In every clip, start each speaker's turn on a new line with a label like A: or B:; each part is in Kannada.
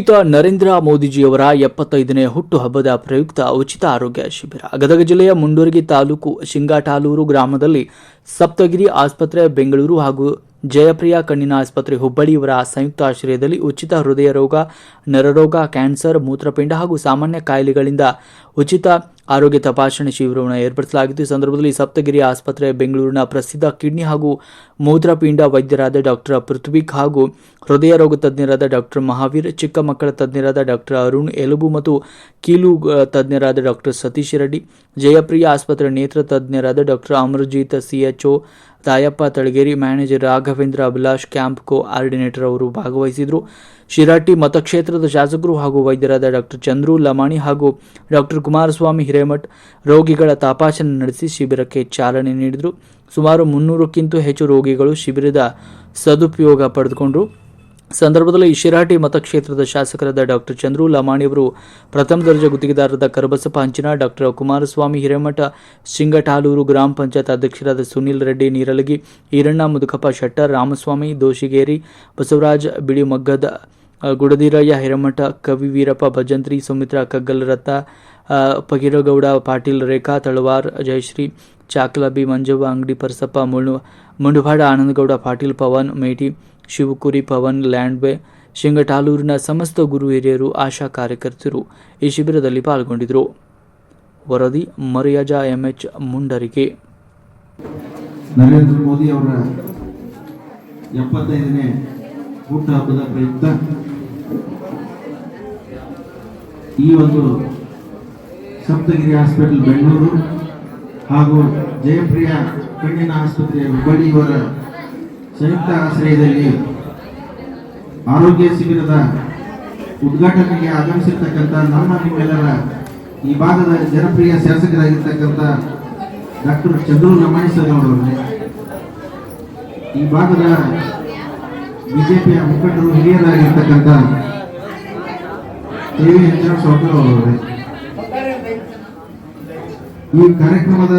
A: ಶ್ರೀಯುತ ನರೇಂದ್ರ ಮೋದಿಜಿಯವರ ಎಪ್ಪತ್ತೈದನೇ ಹುಟ್ಟುಹಬ್ಬದ ಪ್ರಯುಕ್ತ ಉಚಿತ ಆರೋಗ್ಯ ಶಿಬಿರ. ಗದಗ ಜಿಲ್ಲೆಯ ಮುಂಡೂರಿಗೆ ತಾಲೂಕು ಶಿಂಗಾಟಾಲೂರು ಗ್ರಾಮದಲ್ಲಿ ಸಪ್ತಗಿರಿ ಆಸ್ಪತ್ರೆ, ಬೆಂಗಳೂರು ಹಾಗೂ ಜಯಪ್ರಿಯ ಕಣ್ಣಿನ ಆಸ್ಪತ್ರೆ ಹುಬ್ಬಳ್ಳಿಯವರ ಸಂಯುಕ್ತ ಆಶ್ರಯದಲ್ಲಿ ಉಚಿತ ಹೃದಯ ರೋಗ, ನರರೋಗ, ಕ್ಯಾನ್ಸರ್, ಮೂತ್ರಪಿಂಡ ಹಾಗೂ ಸಾಮಾನ್ಯ ಕಾಯಿಲೆಗಳಿಂದ ಉಚಿತ ಆರೋಗ್ಯ ತಪಾಸಣೆ ಶಿಬಿರವನ್ನು ಏರ್ಪಡಿಸಲಾಗಿತ್ತು ಈ ಸಂದರ್ಭದಲ್ಲಿ ಸಪ್ತಗಿರಿ ಆಸ್ಪತ್ರೆ, ಬೆಂಗಳೂರಿನ ಪ್ರಸಿದ್ಧ ಕಿಡ್ನಿ ಹಾಗೂ ಮೂತ್ರಪಿಂಡ ವೈದ್ಯರಾದ ಡಾಕ್ಟರ್ ಪೃಥ್ವಿಕ್ ಹಾಗೂ ಹೃದಯ ರೋಗ ತಜ್ಞರಾದ ಡಾಕ್ಟರ್ ಮಹಾವೀರ್, ಚಿಕ್ಕ ಮಕ್ಕಳ ತಜ್ಞರಾದ ಡಾಕ್ಟರ್ ಅರುಣ್, ಎಲುಬು ಮತ್ತು ಕೀಲು ತಜ್ಞರಾದ ಡಾಕ್ಟರ್ ಸತೀಶ್ ರೆಡ್ಡಿ, ಜಯಪ್ರಿಯ ಆಸ್ಪತ್ರೆ ನೇತ್ರ ತಜ್ಞರಾದ doctor Amarjit CHO Tayappa Talageri manager Raghavendra Abhilash camp coordinator ಅವರು ಭಾಗವಹಿಸಿದರು. ಶಿರಾಟಿ ಮತಕ್ಷೇತ್ರದ ಶಾಸಕರು ಹಾಗೂ ವೈದ್ಯರಾದ ಡಾಕ್ಟರ್ ಚಂದ್ರು ಲಮಾಣಿ ಹಾಗೂ ಡಾಕ್ಟರ್ ಕುಮಾರಸ್ವಾಮಿ ಹಿರೇಮಠ್ ರೋಗಿಗಳ ತಪಾಸಣೆ ನಡೆಸಿ ಶಿಬಿರಕ್ಕೆ ಚಾಲನೆ ನೀಡಿದರು. ಸುಮಾರು ಮುನ್ನೂರಕ್ಕಿಂತ ಹೆಚ್ಚು ರೋಗಿಗಳು ಶಿಬಿರದ ಸದುಪಯೋಗ ಪಡೆದುಕೊಂಡರು. ಸಂದರ್ಭದಲ್ಲಿ ಶಿರಾಟಿ ಮತಕ್ಷೇತ್ರದ ಶಾಸಕರಾದ ಡಾಕ್ಟರ್ ಚಂದ್ರು ಲಮಾಣಿ ಅವರು ಪ್ರಥಮ ದರ್ಜೆ ಗುತ್ತಿಗೆದಾರರಾದ ಕರಬಸಪ್ಪ ಹಂಚಿನ ಡಾಕ್ಟರ್ ಕುಮಾರಸ್ವಾಮಿ ಹಿರೇಮಠ ಸಿಂಗಟಾಲೂರು ಗ್ರಾಮ ಪಂಚಾಯತ್ ಅಧ್ಯಕ್ಷರಾದ ಸುನಿಲ್ ರೆಡ್ಡಿ ನೀರಲಗಿ, ಈರಣ್ಣ ಮುದುಕಪ್ಪ ಶೆಟ್ಟರ್ ರಾಮಸ್ವಾಮಿ ದೋಷಿಗೇರಿ ಬಸವರಾಜ್ ಬಿಳಿ ಮಗ್ಗದ, ಗುಡದಿರಯ್ಯ ಹಿರೇಮಠ, ಕವಿ ವೀರಪ್ಪ ಭಜಂತ್ರಿ, ಸುಮಿತ್ರಾ ಕಗ್ಗಲರತ್ತ ಪಗಿರಗೌಡ ಪಾಟೀಲ್, ರೇಖಾ ತಳವಾರ್, ಜಯಶ್ರೀ, ಚಾಕ್ಲಬಿ, ಮಂಜವ್ವ, ಅಂಗಡಿ ಪರಸಪ್ಪ ಮುಳು ಮುಂಡುವಾಡ, ಆನಂದಗೌಡ, ಪಾಟೀಲ್, ಪವನ್, ಮೇಟಿ, ಶಿವಕುರಿ, ಪವನ್, ಲ್ಯಾಂಡ್ವೆ, ಶಿಂಗಟಾಲೂರಿನ ಸಮಸ್ತ ಗುರು ಹಿರಿಯರು, ಆಶಾ ಕಾರ್ಯಕರ್ತರು ಈ ಶಿಬಿರದಲ್ಲಿ ಪಾಲ್ಗೊಂಡಿದ್ದರು. ವರದಿ, ಮರ್ಯಾಜ, ಎಂಎಚ್ ಮುಂಡರಿಕೆ
B: ನರೇಂದ್ರ ಮೋದಿ ಅವರ ಎಪ್ಪತ್ತೈದನೇ ಹುಟ್ಟುಹಬ್ಬದ ಪ್ರಯುಕ್ತ ಈ ಒಂದು ಸಪ್ತಗಿರಿ ಹಾಸ್ಪಿಟಲ್ ಬೆಂಗಳೂರು ಹಾಗೂ ಜಯಪ್ರಿಯ ಕಣ್ಣಿನ ಆಸ್ಪತ್ರೆಯ ಹುಬ್ಬಳ್ಳಿ ಇವರ ಸಂಯುಕ್ತ ಆಶ್ರಯದಲ್ಲಿ ಆರೋಗ್ಯ ಶಿಬಿರದ ಉದ್ಘಾಟನೆಗೆ ಆಗಮಿಸಿರ್ತಕ್ಕಂಥ ನಮ್ಮ ನಿಮ್ಮೆಲ್ಲರ ಈ ಭಾಗದ ಜನಪ್ರಿಯ ಶಾಸಕರಾಗಿರ್ತಕ್ಕಂಥ ಡಾಕ್ಟರ್ ಚಂದ್ರು ಲಮಾಣಿ ಸರ್ ಅವರವರೇ ಈ ಭಾಗದ ಬಿಜೆಪಿಯ ಮುಖಂಡರು ಹಿರಿಯರಾಗಿರ್ತಕ್ಕಂಥ ದೇವಿ ಹೆಂಚರ ಆರ್ ಅವರವರೇ ಈ ಕಾರ್ಯಕ್ರಮದ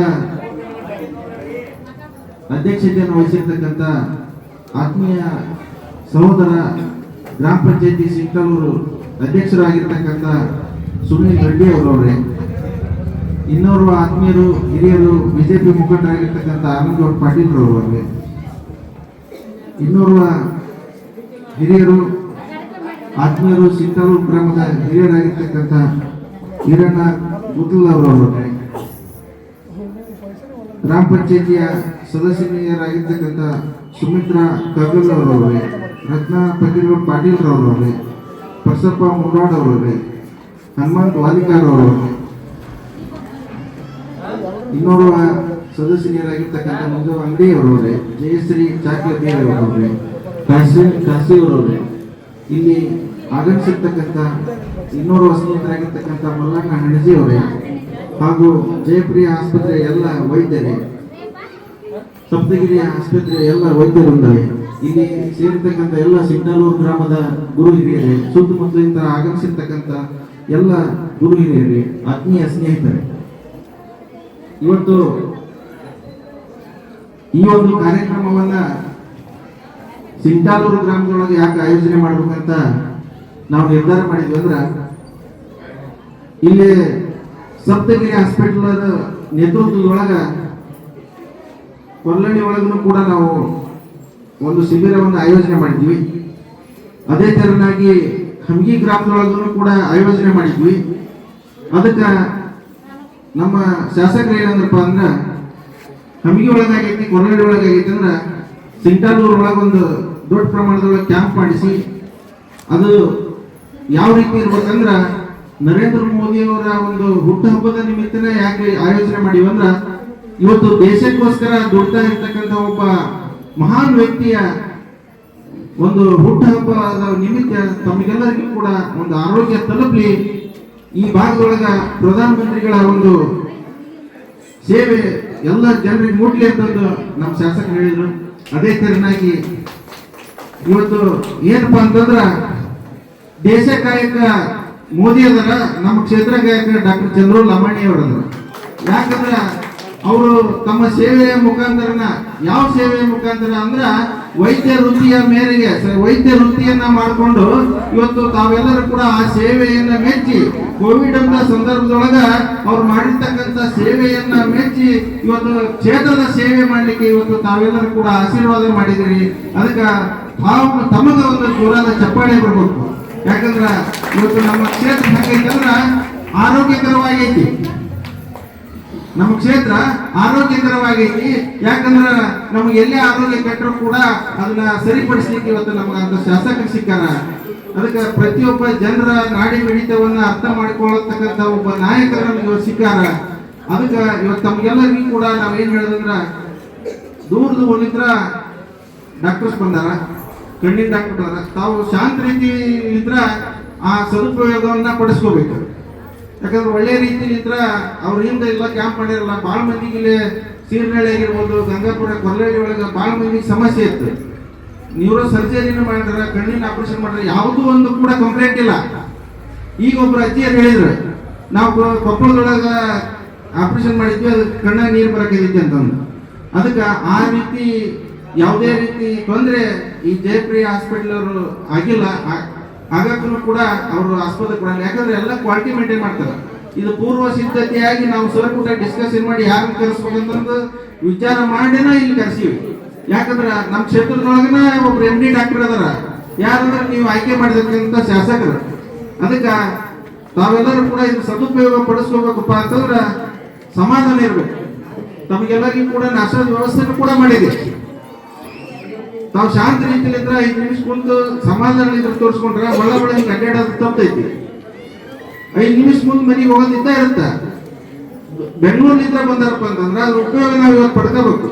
B: ಅಧ್ಯಕ್ಷತೆಯನ್ನು ವಹಿಸಿರ್ತಕ್ಕಂಥ ಆತ್ಮೀಯ ಸಹೋದರ ಗ್ರಾಮ ಪಂಚಾಯತಿ ಸಿಂಕಲೂರು ಅಧ್ಯಕ್ಷರಾಗಿರ್ತಕ್ಕಂಥ ಸುನೀಲ್ ರೆಡ್ಡಿ ಅವರವರೇ. ಇನ್ನೋರ್ವ ಆತ್ಮೀಯರು, ಹಿರಿಯರು, ಬಿಜೆಪಿ ಮುಖಂಡರಾಗಿರ್ತಕ್ಕಂಥ ಆನಂದಗೌಡ ಪಾಟೀಲ್ ರವರವರಿಗೆ ಇನ್ನೋರ್ವ ಹಿರಿಯರು, ಆತ್ಮೀಯರು ಸಿಂಕಲೂರು ಗ್ರಾಮದ ಹಿರಿಯರಾಗಿರ್ತಕ್ಕಂಥ ಹಿರಣ್ಣ ಗುತ್ತಲ್ ಅವರವರಿಗೆ ಗ್ರಾಮ ಪಂಚಾಯತಿಯ ಸದಸ್ಯರಾಗಿರ್ತಕ್ಕಂಥ ಸುಮಿತ್ರಾ ಕಗಲ್ ಅವರವ್ರೆ ರತ್ನ ಪಟೀಲ್ ಪಾಟೀಲ್ ಅವರವ್ರೆ ಪ್ರಸಪ್ಪ ಮುರಾಡ್ ಅವರವ್ರೆ ಹನುಮಂತ್ ವಾಲಿಕಾರ್ ಅವರವ್ರೆ ಇನ್ನೋರ್ವ ಸದಸ್ಯರಾಗಿರ್ತಕ್ಕಂಥ ಮಂಜು ಅಂಗಡಿ ಅವರವ್ರೆ ಜಯಶ್ರೀ ಚಾಕ್ಲತಿ ಅವರವ್ರೆ ತಹಸೀಲ್ ಖಾಸಿ ಅವರವ್ರೆ ಇಲ್ಲಿ ಆಗಮಿಸಿರ್ತಕ್ಕಂಥ ಇನ್ನೋರ್ವ ಸ್ನೇಹಿತರಾಗಿರ್ತಕ್ಕಂಥ ಮಲ್ಲಣ್ಣ ಹಣಜಿ ಅವರೇ ಹಾಗೂ ಜಯಪ್ರಿಯ ಆಸ್ಪತ್ರೆ ಎಲ್ಲ ವೈದ್ಯರೇ ಸಪ್ತಗಿರಿ ಆಸ್ಪತ್ರೆ ಎಲ್ಲ ವೈದ್ಯರುಂದರೆ ಇಲ್ಲಿ ಸೇರಿರ್ತಕ್ಕಂಥ ಎಲ್ಲ ಸಿಂಡಲೂರು ಗ್ರಾಮದ ಗುರು ಹಿರಿಯರೇ ಸುತ್ತಮುತ್ತಲಿಂದ ಆಗಮಿಸಿರ್ತಕ್ಕಂಥ ಎಲ್ಲ ಗುರು ಹಿರಿಯರೇ ಆತ್ಮೀಯ ಸ್ನೇಹಿತರೆ. ಇವತ್ತು ಈ ಒಂದು ಕಾರ್ಯಕ್ರಮವನ್ನ ಸಿಂಟಾಲೂರು ಗ್ರಾಮದೊಳಗೆ ಯಾಕೆ ಆಯೋಜನೆ ಮಾಡ್ಬೇಕಂತ ನಾವು ನಿರ್ಧಾರ ಮಾಡಿದ್ವಿ ಅಂದ್ರೆ, ಇಲ್ಲಿ ಸಪ್ತಗಿರಿ ಹಾಸ್ಪಿಟಲ್ ನೇತೃತ್ವದೊಳಗ ಕೊಲ್ಲಳ್ಳಿ ಒಳಗೂ ಕೂಡ ನಾವು ಒಂದು ಶಿಬಿರವನ್ನು ಆಯೋಜನೆ ಮಾಡಿದ್ವಿ. ಅದೇ ತರನಾಗಿ ಹಂಗಿ ಗ್ರಾಮದೊಳಗೂ ಕೂಡ ಆಯೋಜನೆ ಮಾಡಿದ್ವಿ. ಅದಕ್ಕೆ ನಮ್ಮ ಶಾಸಕರು ಏನಂದ್ರಪ್ಪ ಅಂದ್ರೆ, ಹಮ್ಗಿ ಒಳಗಾಗೈತಿ, ಕೊಲ್ಲಳ್ಳಿ ಒಳಗಾಗೈತಿ ಅಂದ್ರೆ ಸಿಂಟಾಲೂರ್ ಒಳಗೊಂದು ದೊಡ್ಡ ಪ್ರಮಾಣದೊಳಗೆ ಕ್ಯಾಂಪ್ ಮಾಡಿಸಿ, ಅದು ಯಾವ ರೀತಿ ಇರ್ಬೇಕಂದ್ರ ನರೇಂದ್ರ ಮೋದಿ ಅವರ ಒಂದು ಹುಟ್ಟುಹಬ್ಬದ ನಿಮಿತ್ತನೇ ಯಾಕೆ ಆಯೋಜನೆ ಮಾಡಿವಂದ್ರ ಇವತ್ತು ದೇಶಕ್ಕೋಸ್ಕರ ದುಡ್ತಾ ಇರ್ತಕ್ಕಂಥ ಒಬ್ಬ ಮಹಾನ್ ವ್ಯಕ್ತಿಯ ಒಂದು ಹುಟ್ಟುಹಬ್ಬದ ನಿಮಿತ್ತ ತಮಗೆಲ್ಲರಿಗೂ ಕೂಡ ಒಂದು ಆರೋಗ್ಯ ತಲುಪಲಿ. ಈ ಭಾಗದೊಳಗ ಪ್ರಧಾನಮಂತ್ರಿಗಳ ಒಂದು ಸೇವೆ ಎಲ್ಲ ಜನರಿಗೆ ಮುಟ್ಲಿ ಅಂತಂದು ನಮ್ಮ ಶಾಸಕರು ಹೇಳಿದ್ರು. ಅದೇ ತೆರನಾಗಿ ಇವತ್ತು ಏನಪ್ಪಾ ಅಂತಂದ್ರ ದೇಶ ಕಾಯಕ ಮೋದಿ ಅದರ ನಮ್ಮ ಕ್ಷೇತ್ರ ಗಾಯಕ ಡಾಕ್ಟರ್ ಚಂದ್ರು ಲಮಾಣಿ ಅವರದ್ರ ಯಾಕಂದ್ರೆ ಅವರು ತಮ್ಮ ಸೇವೆಯ ಮುಖಾಂತರನ, ಯಾವ ಸೇವೆಯ ಮುಖಾಂತರ ಅಂದ್ರ ವೈದ್ಯ ವೃತ್ತಿಯ ಮೇರೆಗೆ ವೈದ್ಯ ವೃತ್ತಿಯನ್ನ ಮಾಡಿಕೊಂಡು ಇವತ್ತು ತಾವೆಲ್ಲರೂ ಕೂಡ ಆ ಸೇವೆಯನ್ನ ಮೆಚ್ಚಿ, ಕೋವಿಡ್ ಅಂತ ಸಂದರ್ಭದೊಳಗ ಅವ್ರು ಮಾಡಿರ್ತಕ್ಕಂಥ ಸೇವೆಯನ್ನ ಮೆಚ್ಚಿ ಇವತ್ತು ಕ್ಷೇತ್ರದ ಸೇವೆ ಮಾಡ್ಲಿಕ್ಕೆ ಇವತ್ತು ತಾವೆಲ್ಲರೂ ಕೂಡ ಆಶೀರ್ವಾದ ಮಾಡಿದಿರಿ. ಅದಕ್ಕೆ ತಾವು ತಮಗ ಒಂದು ಜೋರಾದ ಚಪ್ಪಾಳೆ ಬರ್ಬೇಕು ಯಾಕಂದ್ರ ಇವತ್ತು ನಮ್ಮ ಕ್ಷೇತ್ರ ಹೆಂಗೈತಂದ್ರ ಆರೋಗ್ಯಕರವಾಗೈತಿ. ನಮ್ಮ ಕ್ಷೇತ್ರ ಆರೋಗ್ಯಕರವಾಗೈತಿ. ಯಾಕಂದ್ರ ನಮ್ಗೆ ಎಲ್ಲೇ ಆರೋಗ್ಯ ಕೆಟ್ಟರು ಕೂಡ ಅದನ್ನ ಸರಿಪಡಿಸ್ಲಿಕ್ಕೆ ಇವತ್ತು ನಮ್ಗೆ ಅಂತ ಶಾಸಕರು ಸಿಕ್ಕಾರ. ಅದಕ್ಕೆ ಪ್ರತಿಯೊಬ್ಬ ಜನರ ನಾಡಿ ಮಿಡಿತವನ್ನ ಅರ್ಥ ಮಾಡಿಕೊಳ್ಳತಕ್ಕಂತ ಒಬ್ಬ ನಾಯಕರನ್ನು ನಮ್ಗೆ ಸಿಕ್ಕಾರ. ಅದಕ್ಕೆ ಇವತ್ತು ತಮ್ಗೆಲ್ಲರಿಗೂ ಕೂಡ ನಾವೇನ್ ಹೇಳಿದ್ರೆ ದೂರದ ಹೋಗಿದ್ರ ಡಾಕ್ಟರ್ಸ್ ಬಂದಾರ. ಡಾಕ್ಟರ್ ಬಂದಾರ ತಾವು ಶಾಂತ ರೀತಿ ಇದ್ರೆ ಆ ಸದುಪಯೋಗವನ್ನ ಪಡಿಸ್ಕೋಬೇಕು. ಯಾಕಂದ್ರೆ ಒಳ್ಳೆ ರೀತಿಲಿ ಇದ್ರ ಅವ್ರ ಹಿಂದೆ ಇಲ್ಲ ಕ್ಯಾಂಪ್ ಮಾಡಿರಲ್ಲ ಭಾಳ ಮಂದಿಗೆ ಇಲ್ಲಿ ಸೀರ್ನಳ್ಳಿ ಆಗಿರ್ಬೋದು, ಗಂಗಾಪುರ, ಕೊಲ್ಲಳ್ಳಿ ಒಳಗೆ ಭಾಳ ಮಂದಿಗೆ ಸಮಸ್ಯೆ ಇತ್ತು. ನ್ಯೂರೋ ಸರ್ಜರಿನೂ ಮಾಡಿದ್ರ ಕಣ್ಣಿನ ಆಪರೇಷನ್ ಮಾಡಿದ್ರೆ ಯಾವುದೂ ಒಂದು ಕೂಡ ಕಂಪ್ಲೇಂಟ್ ಇಲ್ಲ ಈಗ ಒಬ್ರು ಅಜ್ಜಿಯರು ಹೇಳಿದ್ರು, ನಾವು ಕೊಪ್ಪಳದೊಳಗೆ ಆಪರೇಷನ್ ಮಾಡಿದ್ವಿ, ಅದು ಕಣ್ಣ ನೀರು ಬರಕೈತಿ ಅಂತಂದು. ಅದಕ್ಕೆ ಆ ರೀತಿ ಯಾವುದೇ ರೀತಿ ತೊಂದರೆ ಈ ಜಯಪ್ರಿಯ ಹಾಸ್ಪಿಟಲ್ ಅವರು ಆಗಿಲ್ಲ ಆಗಕ್ಕೂ ಕೂಡ ಅವರು ಆಸ್ಪತ್ರೆ ಕೊಡಲ್ಲ ಯಾಕಂದ್ರೆ ಎಲ್ಲ ಕ್ವಾಲಿಟಿ ಮೇಂಟೈನ್ ಮಾಡ್ತಾರೆ. ಇದು ಪೂರ್ವ ಸಿದ್ಧತೆಯಾಗಿ ನಾವು ಸರಕೂಟ ಡಿಸ್ಕಷನ್ ಮಾಡಿ ಯಾರನ್ನು ಕರೆಸ್ಬೇಕಂತಂದು ವಿಚಾರ ಮಾಡಿನ ಇಲ್ಲಿ ಕರೆಸಿವಿ. ಯಾಕಂದ್ರೆ ನಮ್ಮ ಕ್ಷೇತ್ರದೊಳಗನ ಒಬ್ರು ಎಂ ಡಿ ಡಾಕ್ಟರ್ ಅದಾರ. ಯಾರಂದ್ರೆ ನೀವು ಆಯ್ಕೆ ಮಾಡಿದಂತ ಶಾಸಕರು. ಅದಕ್ಕೆ ತಾವೆಲ್ಲರೂ ಕೂಡ ಇದು ಸದುಪಯೋಗ ಪಡಿಸ್ಕೋಬೇಕಪ್ಪ ಅಂತಂದ್ರೆ ಸಮಾಧಾನ ಇರಬೇಕು. ತಮಗೆಲ್ಲರಿಗೂ ಕೂಡ ನಾಶದ ವ್ಯವಸ್ಥೆನೂ ಕೂಡ ಮಾಡಿದೆ ತಾವು ಶಾಂತ ರೀತಿಯಲ್ಲಿ ಐದು ನಿಮಿಷ ಕುಂತು ಸಮಾಧಾನ ಇದ್ರೆ ತೋರಿಸ್ಕೊಂಡ್ರೆ ಒಳ್ಳೆ ಒಳ್ಳೆ ಅಡ್ಡಾಡೋದು ತಪ್ಪೈತಿ. ಐದು ನಿಮಿಷ ಮುಂದೆ ಮನೆಗೆ ಹೋಗೋದಿದ್ದ ಇರುತ್ತೆ. ಬೆಂಗಳೂರಿನಿಂದ ಬಂದಾರಪ್ಪ ಅಂತಂದ್ರೆ ಅದ್ರ ಉಪಯೋಗ ನಾವು ಇವಾಗ ಪಡ್ಕೋಬೇಕು.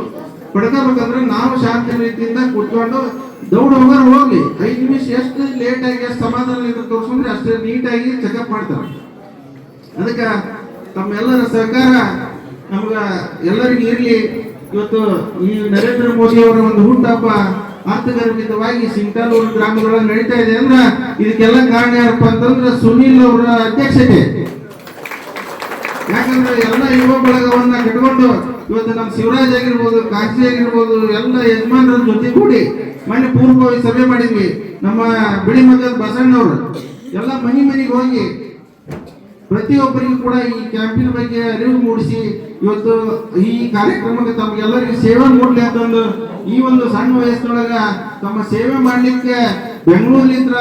B: ಪಡ್ಕೋಬೇಕಂದ್ರೆ ನಾವು ಶಾಂತ ರೀತಿಯಿಂದ ಕೂತ್ಕೊಂಡು ದೌಡ್ ಹೋಗೋರು ಹೋಗ್ಲಿ. ಐದು ನಿಮಿಷ ಎಷ್ಟು ಲೇಟ್ ಆಗಿ ಎಷ್ಟು ಸಮಾಧಾನ ಇದ್ರ ತೋರಿಸ್ಕೊಂಡ್ರೆ ಅಷ್ಟು ನೀಟಾಗಿ ಚೆಕಪ್ ಮಾಡ್ತಾರೆ. ಅದಕ್ಕೆ ತಮ್ಮೆಲ್ಲರ ಸಹಕಾರ ನಮ್ಗ ಎಲ್ಲರಿಗೂ ಇರಲಿ. ಇವತ್ತು ಈ ನರೇಂದ್ರ ಮೋದಿ ಅವರ ಒಂದು ಹುಟ್ಟಹಬ್ಬ ಅರ್ಥಗರ್ಭಿತವಾಗಿ ಸಿಂಟಾಲೂರು ಗ್ರಾಮದೊಳಗೆ ನಡೀತಾ ಇದೆ ಅಂದ್ರ ಇದಕ್ಕೆಲ್ಲ ಕಾರಣ ಯಾರಪ್ಪ ಅಂತಂದ್ರೆ ಸುನೀಲ್ ಅವರ ಅಧ್ಯಕ್ಷತೆ. ಯಾಕಂದ್ರೆ ಎಲ್ಲ ಯುವ ಬಳಗವನ್ನ ಕಟ್ಕೊಂಡು ಇವತ್ತು ನಮ್ಮ ಶಿವರಾಜ್ ಆಗಿರ್ಬೋದು, ಕಾಶಿ ಆಗಿರ್ಬೋದು, ಎಲ್ಲ ಯಜಮಾನರ ಜೊತೆ ಕೂಡಿ ಮನೆ ಪೂರ್ವವಾಗಿ ಸಭೆ ಮಾಡಿದ್ವಿ. ನಮ್ಮ ಬಿಳಿ ಮಗದ ಬಸಣ್ಣವರು. ಎಲ್ಲ ಮನಿ ಮನೆಗೆ ಹೋಗಿ ಪ್ರತಿಯೊಬ್ಬರಿಗೂ ಕೂಡ ಈ ಕ್ಯಾಂಪಿನ ಬಗ್ಗೆ ಅರಿವು ಮೂಡಿಸಿ ಇವತ್ತು ಈ ಕಾರ್ಯಕ್ರಮಕ್ಕೆ ತಮಗೆಲ್ಲರಿಗೂ ಸೇವೆ ಮೂಡಲಿ ಅಂತಂದು ಈ ಒಂದು ಸಣ್ಣ ವಯಸ್ಸಿನೊಳಗ ತಮ್ಮ ಸೇವೆ ಮಾಡಲಿಕ್ಕೆ ಬೆಂಗಳೂರಿನಿಂದ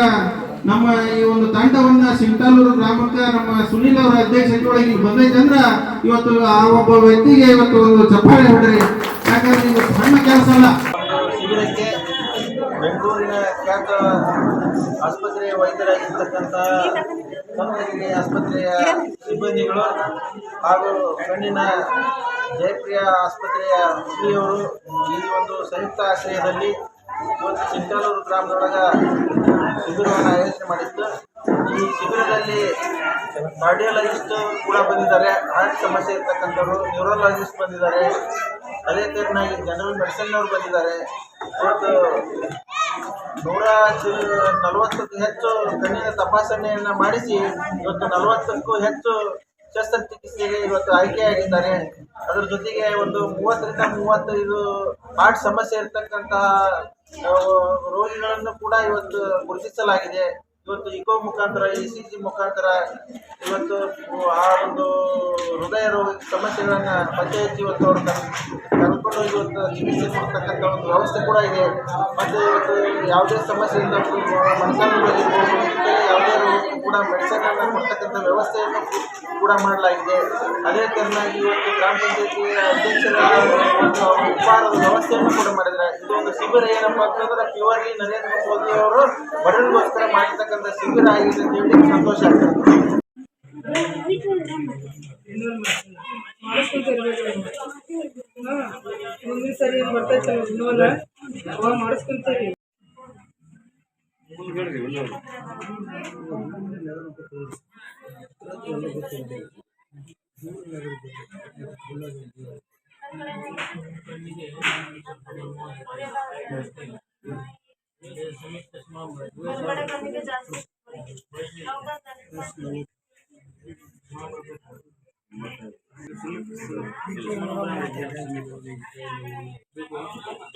B: ನಮ್ಮ ಈ ಒಂದು ತಂಡವನ್ನ ಸಿಂಟಾಲೂರು ಗ್ರಾಮಕ್ಕೆ ನಮ್ಮ ಸುನೀಲ್ ಅವರ ಅಧ್ಯಕ್ಷತೆಯೊಳಗೆ ಇಲ್ಲಿ ಬಂದೈತೆ ಅಂದ್ರ ಇವತ್ತು ಆ ಒಬ್ಬ ವ್ಯಕ್ತಿಗೆ ಇವತ್ತು ಒಂದು ಚಪ್ಪಾಳೆ ಹೊಡ್ರಿ. ಯಾಕಂದ್ರೆ ಇದು ಸಣ್ಣ ಕೆಲಸ ಅಲ್ಲ.
C: ಶಿಬಿರಕ್ಕೆ ಬೆಂಗಳೂರಿನ ಖ್ಯಾತ ಆಸ್ಪತ್ರೆಯ ವೈದ್ಯರಾಗಿರ್ತಕ್ಕಂಥ ಕನ್ನಡಗಿರಿ ಆಸ್ಪತ್ರೆಯ ಸಿಬ್ಬಂದಿಗಳು ಹಾಗೂ ಕಣ್ಣಿನ ಜಯಪ್ರಿಯ ಆಸ್ಪತ್ರೆಯ ಮುಖ್ಯವರು ಈ ಒಂದು ಸಂಯುಕ್ತ ಆಶ್ರಯದಲ್ಲಿ ಇವತ್ತು ಚಿಂತಾಲೂರು ಗ್ರಾಮದೊಳಗ ಶಿಬಿರವನ್ನು ಆಯೋಜನೆ ಮಾಡಿತ್ತು. ಈ ಶಿಬಿರದಲ್ಲಿ ಕಾರ್ಡಿಯಾಲಜಿಸ್ಟ್ ಕೂಡ ಬಂದಿದ್ದಾರೆ. ಹಾರ್ಟ್ ಸಮಸ್ಯೆ ಇರ್ತಕ್ಕಂಥವ್ರು ನ್ಯೂರಾಲಜಿಸ್ಟ್ ಬಂದಿದ್ದಾರೆ. ಅದೇ ತೆರನಾಗಿ ಜನರಲ್ ಮೆಡಿಸಿನ್ ಅವರು ಬಂದಿದ್ದಾರೆ. ಇವತ್ತು ನೂರ ನಲವತ್ತಕ್ಕೂ ಹೆಚ್ಚು ಕಣ್ಣಿನ ತಪಾಸಣೆಯನ್ನು ಮಾಡಿಸಿ, ಇವತ್ತು ನಲವತ್ತಕ್ಕೂ ಹೆಚ್ಚು ಶಸ್ತ್ರಚಿಕಿತ್ಸೆಗೆ ಇವತ್ತು ಆಯ್ಕೆಯಾಗಿದ್ದಾರೆ ಅದರ ಜೊತೆಗೆ ಒಂದು ಮೂವತ್ತರಿಂದ ಮೂವತ್ತೈದು ಹಾರ್ಟ್ ಸಮಸ್ಯೆ ಇರತಕ್ಕಂತಹ ರೋಗಿಗಳನ್ನು ಕೂಡ ಇವತ್ತು ಗುರುತಿಸಲಾಗಿದೆ. ಇವತ್ತು ಇಕೋ ಮುಖಾಂತರ ಇ ಸಿ ಜಿ ಮುಖಾಂತರ ಇವತ್ತು, ಆ, ಒಂದು ಹೃದಯ ರೋಗ ಸಮಸ್ಯೆಗಳನ್ನು ಪತ್ತೆ ಹಚ್ಚಿ ಇವತ್ತು ಅವರು ಹೋಗಿ ಇವತ್ತು ಚಿಕಿತ್ಸೆ ಕೊಡ್ತಕ್ಕಂಥ ಒಂದು ವ್ಯವಸ್ಥೆ ಕೂಡ ಇದೆ. ಮತ್ತು ಇವತ್ತು ಯಾವುದೇ ಸಮಸ್ಯೆಯಿಂದ ಮನಸ್ಸಾಗಿರ್ಬೋದು ಯಾವುದೇ ಕೂಡ ಮೆಡಿಸನನ್ನು ಕೊಡ್ತಕ್ಕಂಥ ವ್ಯವಸ್ಥೆಯನ್ನು ಕೂಡ ಮಾಡಲಾಗಿದೆ. ಅದೇ ತೆರನಾಗಿ ಇವತ್ತು ಗ್ರಾಮ ಪಂಚಾಯತಿ ಅಧ್ಯಕ್ಷರ ಒಂದು ಉಪಹಾರದ ವ್ಯವಸ್ಥೆಯನ್ನು ಕೂಡ ಮಾಡಿದ್ದಾರೆ. ಇದು ಒಂದು ಶಿಬಿರ ಏನಪ್ಪ ಅಂತಂದ್ರೆ ಪ್ಯೂರ್ಲಿ ನರೇಂದ್ರ ಮೋದಿ ಅವರು ಬಡವರಿಗೋಸ್ಕರ ಮಾಡಿರ್ತಕ್ಕಂಥ ಶಿಬಿರ ಆಗಿದೆ ಅಂತ ಹೇಳಿ ಸಂತೋಷ ಆಗ್ತದೆ.
D: ಹಾ ಒಂದೇ ಸರಿ ಬರ್ತೈತೆ ನೋಲ ಅವಾಗ ಮಾಡಿಸ್ಕೊಂತೀವಿ
C: ಜಾಸ್ತಿ C'est you.